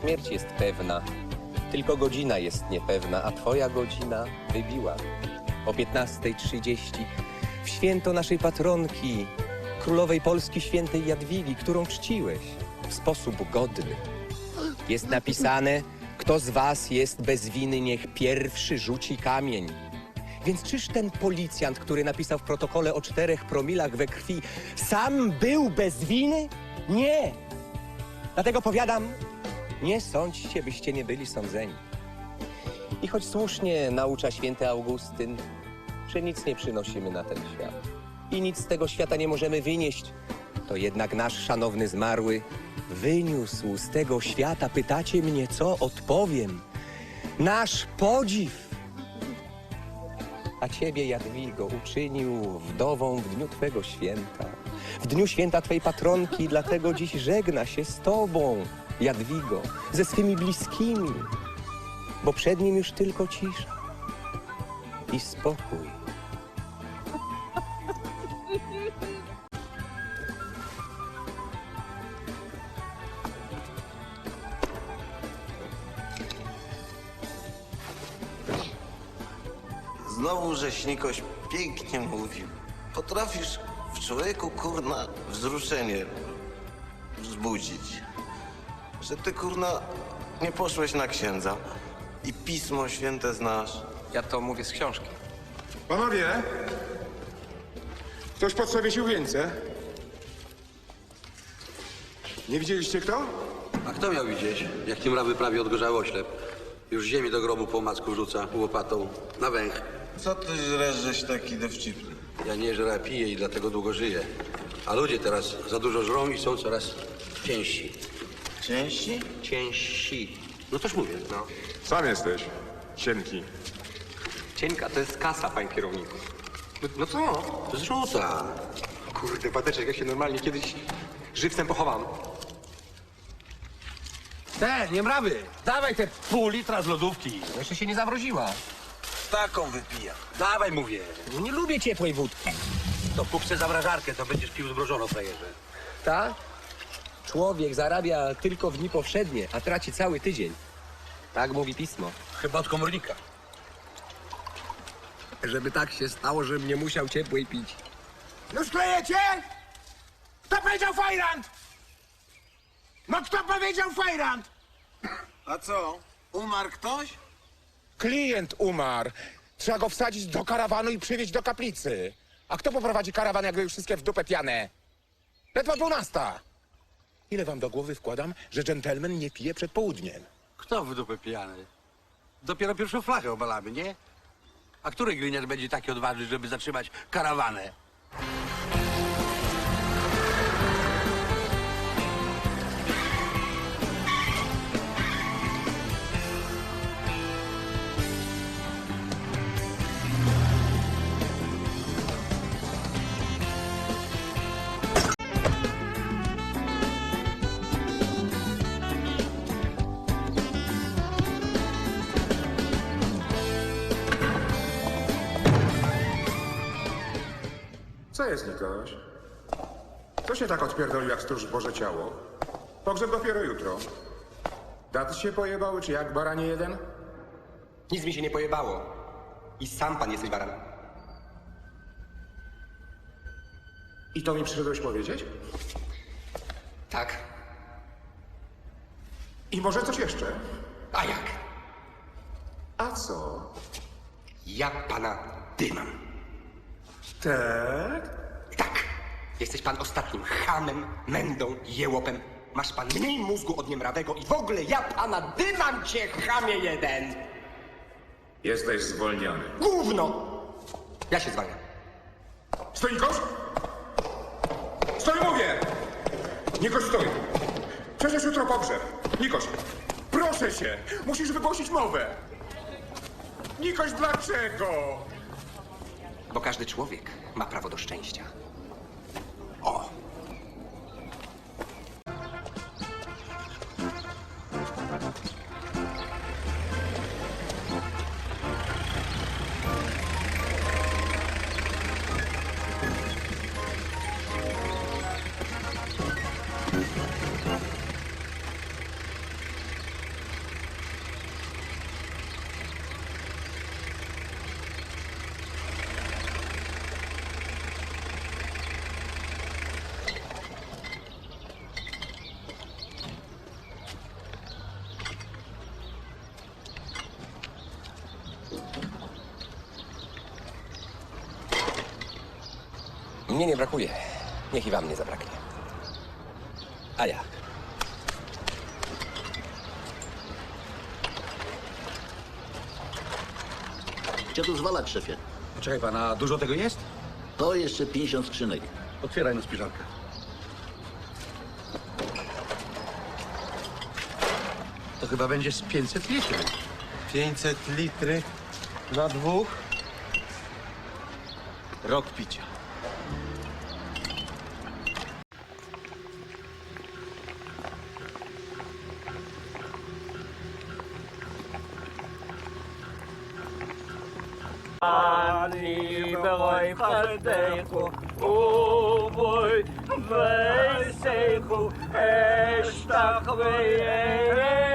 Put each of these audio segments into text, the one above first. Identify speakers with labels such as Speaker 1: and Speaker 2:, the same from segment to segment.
Speaker 1: śmierć jest pewna, tylko godzina jest niepewna, a twoja godzina wybiła. O 15.30 w święto naszej patronki, królowej Polski świętej Jadwigi, którą czciłeś w sposób godny. Jest napisane, kto z was jest bez winy, niech pierwszy rzuci kamień. Więc czyż ten policjant, który napisał w protokole o czterech promilach we krwi, sam był bez winy? Nie! Dlatego powiadam, nie sądźcie, byście nie byli sądzeni. I choć słusznie naucza święty Augustyn, że nic nie przynosimy na ten świat i nic z tego świata nie możemy wynieść, to jednak nasz szanowny zmarły wyniósł z tego świata. Pytacie mnie, co odpowiem? Nasz podziw! A ciebie, Jadwigo, uczynił wdową w dniu twego święta, w dniu święta twej patronki, dlatego dziś żegna się z tobą, Jadwigo, ze swymi bliskimi, bo przed nim już tylko cisza i spokój.
Speaker 2: Znowu żeś pięknie mówił. Potrafisz w człowieku, kurna, wzruszenie wzbudzić. Że ty, kurna, nie poszłeś na księdza i Pismo Święte znasz.
Speaker 1: Ja to mówię z książki.
Speaker 3: Panowie! Ktoś podstawił wieńce? Nie widzieliście kto?
Speaker 4: A kto miał widzieć, jak tym rawy prawie odgorzały oślep? Już ziemi do grobu po macku rzuca łopatą na węch.
Speaker 2: Co ty żresz, żeś taki dowcipny?
Speaker 4: Ja nie a piję i dlatego długo żyję. A ludzie teraz za dużo żrą i są coraz ciężsi.
Speaker 2: Cięści?
Speaker 4: Ciężsi. No toż mówię, no.
Speaker 3: Sam jesteś. Cienki.
Speaker 1: Cienka to jest kasa, panie kierowniku. No, no co?
Speaker 4: Zrzuca.
Speaker 1: Kurde, pateczek, ja się normalnie kiedyś żywcem pochowam.
Speaker 5: Te, nie mrawy! Dawaj te pół litra z lodówki.
Speaker 1: No jeszcze się nie zamroziła.
Speaker 4: Taką wypija. Dawaj, mówię.
Speaker 1: No nie lubię ciepłej wódki.
Speaker 4: To kup se zamrażarkę, to będziesz pił zmrożoną, frajerze.
Speaker 1: Tak? Człowiek zarabia tylko w dni powszednie, a traci cały tydzień. Tak mówi pismo.
Speaker 4: Chyba od komornika.
Speaker 1: Żeby tak się stało, żebym nie musiał ciepłej pić.
Speaker 3: Już klejecie? Kto powiedział fajrant? No kto powiedział fajrant?
Speaker 2: A co? Umarł ktoś?
Speaker 3: Klient umarł. Trzeba go wsadzić do karawanu i przywieźć do kaplicy. A kto poprowadzi karawan, jak wy już wszystkie w dupę pijane? Ledwo dwunasta. Ile wam do głowy wkładam, że dżentelmen nie pije przed południem?
Speaker 4: Kto w dupę pijany? Dopiero pierwszą flachę obalamy, nie? A który gliniarz będzie taki odważny, żeby zatrzymać karawanę?
Speaker 3: Co jest, Nikoś? Co się tak odpierdolił jak stróż Boże ciało? Pogrzeb dopiero jutro. Daty się pojebały, czy jak baranie jeden?
Speaker 1: Nic mi się nie pojebało. I sam pan jesteś baran.
Speaker 3: I to mi przyszedłeś powiedzieć?
Speaker 1: Tak.
Speaker 3: I może coś jeszcze?
Speaker 1: A jak?
Speaker 3: A co?
Speaker 1: Ja pana dymam.
Speaker 3: Tak?
Speaker 1: Tak. Jesteś pan ostatnim chamem, mędą, jełopem. Masz pan mniej mózgu od niemrawego i w ogóle ja pana dymam cię, chamie jeden!
Speaker 3: Jesteś zwolniony.
Speaker 1: Gówno! Ja się zwalniam.
Speaker 3: Stoi Nikoś? Stoi mówię! Nikoś stoi. Przecież jutro pogrzeb. Nikoś, proszę cię, musisz wygłosić mowę. Nikoś, dlaczego?
Speaker 1: Bo każdy człowiek ma prawo do szczęścia. Mnie nie brakuje. Niech i wam nie zabraknie. A jak?
Speaker 6: Cię tu zwalać, szefie.
Speaker 7: Czekaj pan, a dużo tego jest?
Speaker 6: To jeszcze 50 skrzynek.
Speaker 8: Otwieraj no spiżarkę. To chyba będzie z 500 litrów.
Speaker 9: 500 litry na dwóch. Rok picia.
Speaker 10: אני ברוי פרדכו, ובוי ויסכו, אשתך ויירך.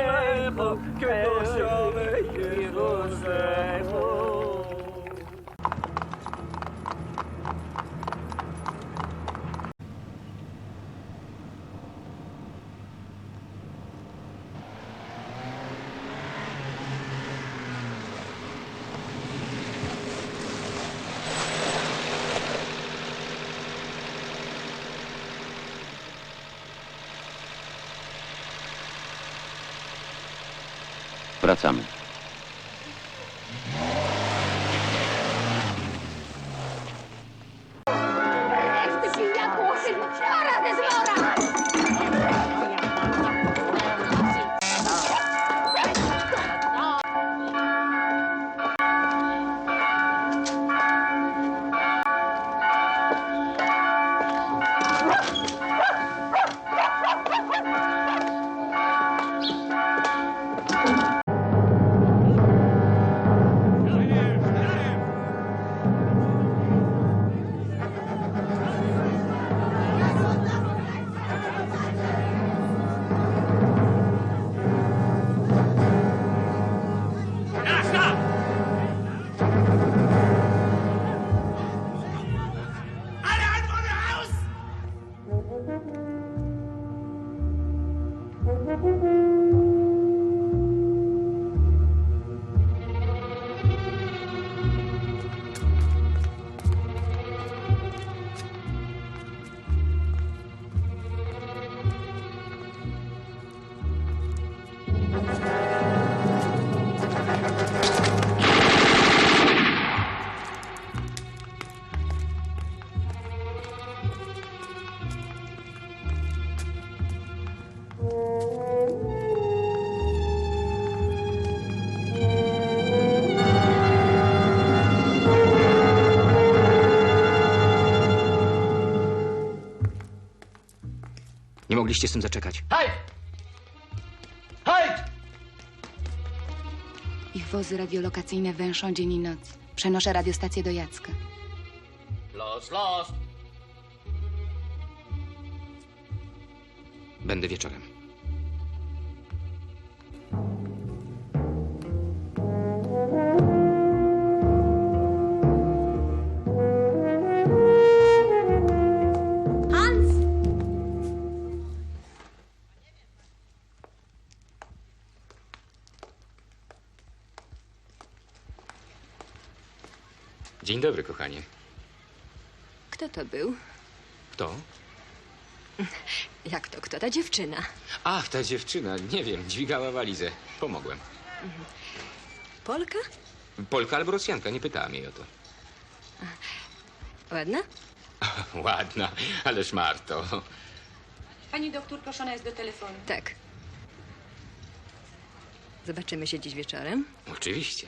Speaker 6: Wracamy.
Speaker 11: Mogliście z tym zaczekać.
Speaker 12: Ich wozy radiolokacyjne węszą dzień i noc. Przenoszę radiostację do Jacka.
Speaker 11: Będę wieczorem. Kochanie.
Speaker 12: Kto to był?
Speaker 11: Kto?
Speaker 12: Jak to? Kto ta dziewczyna?
Speaker 11: Ach, ta dziewczyna. Nie wiem, dźwigała walizę. Pomogłem.
Speaker 12: Polka?
Speaker 11: Polka albo Rosjanka, nie pytałam jej o to.
Speaker 12: Ładna?
Speaker 11: Ładna, ależ Marto.
Speaker 12: Pani doktor proszona jest do telefonu. Tak. Zobaczymy się dziś wieczorem.
Speaker 11: Oczywiście.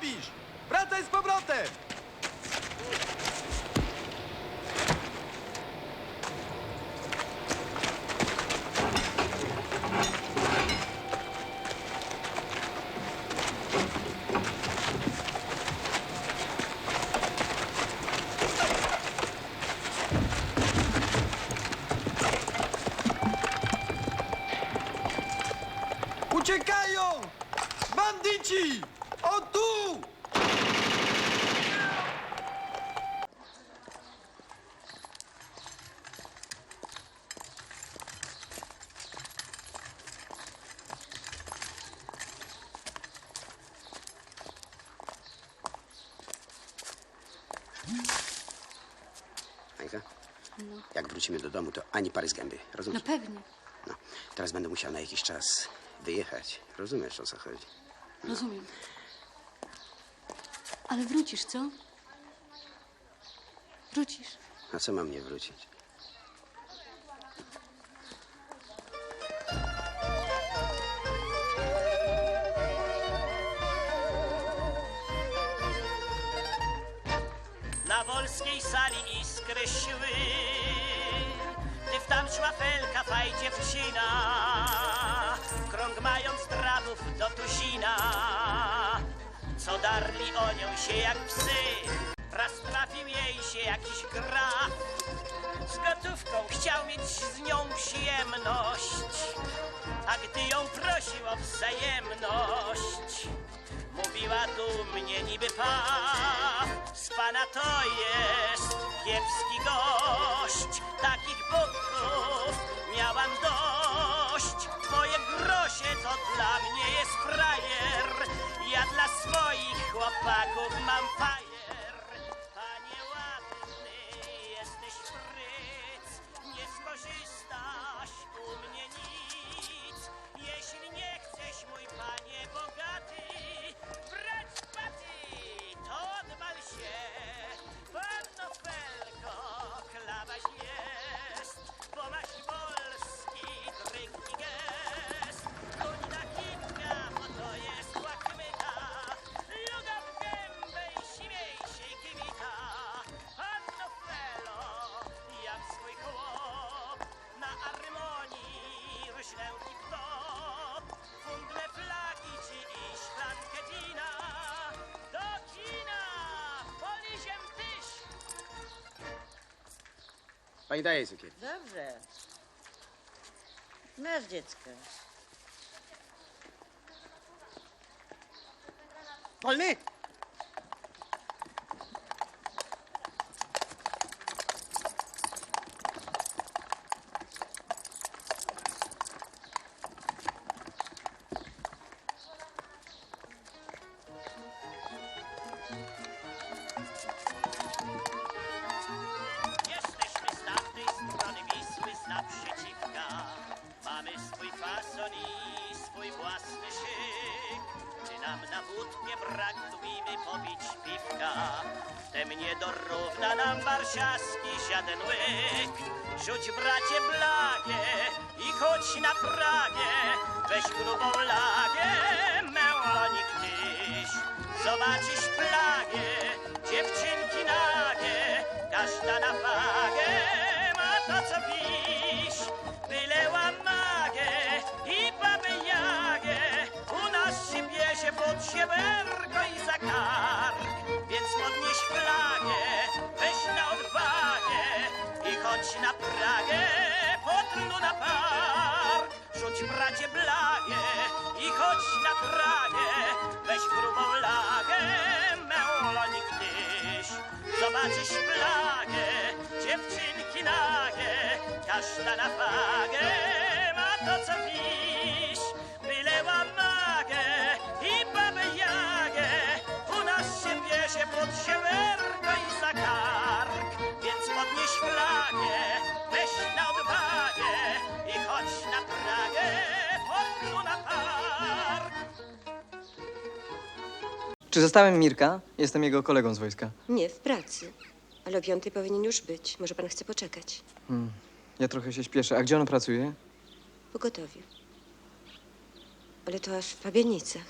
Speaker 13: Robisz? Wracaj z powrotem! Uciekają! Bandyci! O tu!
Speaker 14: Majka? Jak wrócimy do domu, to ani pary z gęby. Rozumiesz?
Speaker 12: No pewnie.
Speaker 14: No, teraz będę musiał na jakiś czas wyjechać. Rozumiesz, o co chodzi?
Speaker 12: Rozumiem. Ale wrócisz, co? Wrócisz.
Speaker 14: A co mam nie wrócić?
Speaker 15: Krąg mając drabów do tuzina Co darli o nią się jak psy Raz trafił jej się jakiś graf Z gotówką chciał mieć z nią przyjemność A gdy ją prosił o wzajemność Mówiła dumnie niby pa Z pana to jest kiepski gość Takich butów miałam dość. Twoje grosie to dla mnie jest frajer. Ja dla swoich chłopaków mam fajer
Speaker 14: Pani daje cukier.
Speaker 15: Dobrze. Masz dziecko. Wolny! Dorówna nam warszawski żaden łyk. Rzuć bracie blagę i chodź na Pragę. Weź grubą lagę, mełonik tyś. Zobaczysz plagę, dziewczynki nagie, każda na każda na wagę ma to co pisz. Wyleła magę i babę jagę, u nas się bierze pod siewerko i za kark. Więc podnieś flagę, weź na odwagę i chodź na Pragę, pod na park.
Speaker 16: Czy zastałem Mirka? Jestem jego kolegą z wojska.
Speaker 17: Nie, w pracy. Ale o piątej powinien już być. Może pan chce poczekać.
Speaker 16: Hmm. Ja trochę się śpieszę. A gdzie on pracuje?
Speaker 17: Pogotowiu. Ale to aż w Pabienicach.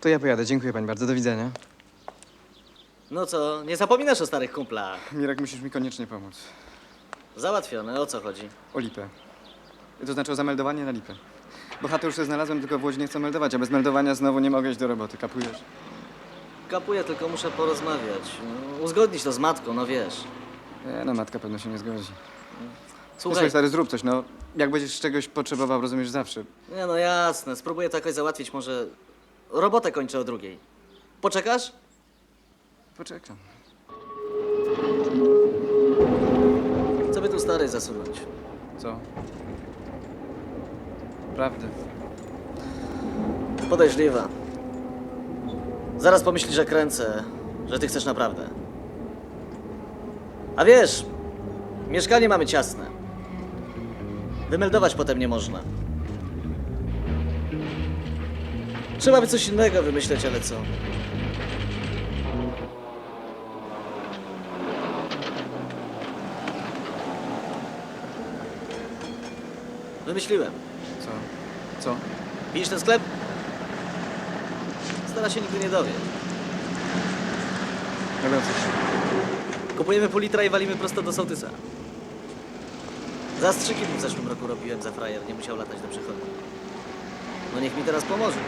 Speaker 16: To ja pojadę. Dziękuję pani bardzo. Do widzenia.
Speaker 18: No co, nie zapominasz o starych kumplach.
Speaker 16: Mirek, musisz mi koniecznie pomóc.
Speaker 18: Załatwione, o co chodzi?
Speaker 16: O lipę. To znaczy o zameldowanie na lipę. Bo chatę już sobie znalazłem, tylko w Łodzi nie chcę meldować, a bez meldowania znowu nie mogę iść do roboty. Kapujesz?
Speaker 18: Kapuję, tylko muszę porozmawiać. Uzgodnić to z matką, no wiesz.
Speaker 16: Nie, no matka pewno się nie zgodzi.
Speaker 18: Słuchaj.
Speaker 16: Słuchaj, stary, zrób coś, no. Jak będziesz czegoś potrzebował, rozumiesz zawsze.
Speaker 18: Nie no jasne, spróbuję to jakoś załatwić, może robotę kończę o drugiej. Poczekasz?
Speaker 16: Poczekam.
Speaker 18: Co by tu stary zasunąć?
Speaker 16: Co? Prawdę.
Speaker 18: Podejrzliwa. Zaraz pomyśli, że kręcę, że ty chcesz naprawdę. A wiesz, mieszkanie mamy ciasne. Wymeldować potem nie można. Trzeba by coś innego wymyśleć, ale co? Wymyśliłem.
Speaker 16: Co? Co?
Speaker 18: Widzisz ten sklep? Stara się nigdy nie dowie.
Speaker 16: Dobra, coś.
Speaker 18: Kupujemy pół litra i walimy prosto do sołtysa. Zastrzyki w zeszłym roku robiłem za frajer, nie musiał latać do przychodni. No niech mi teraz pomoże.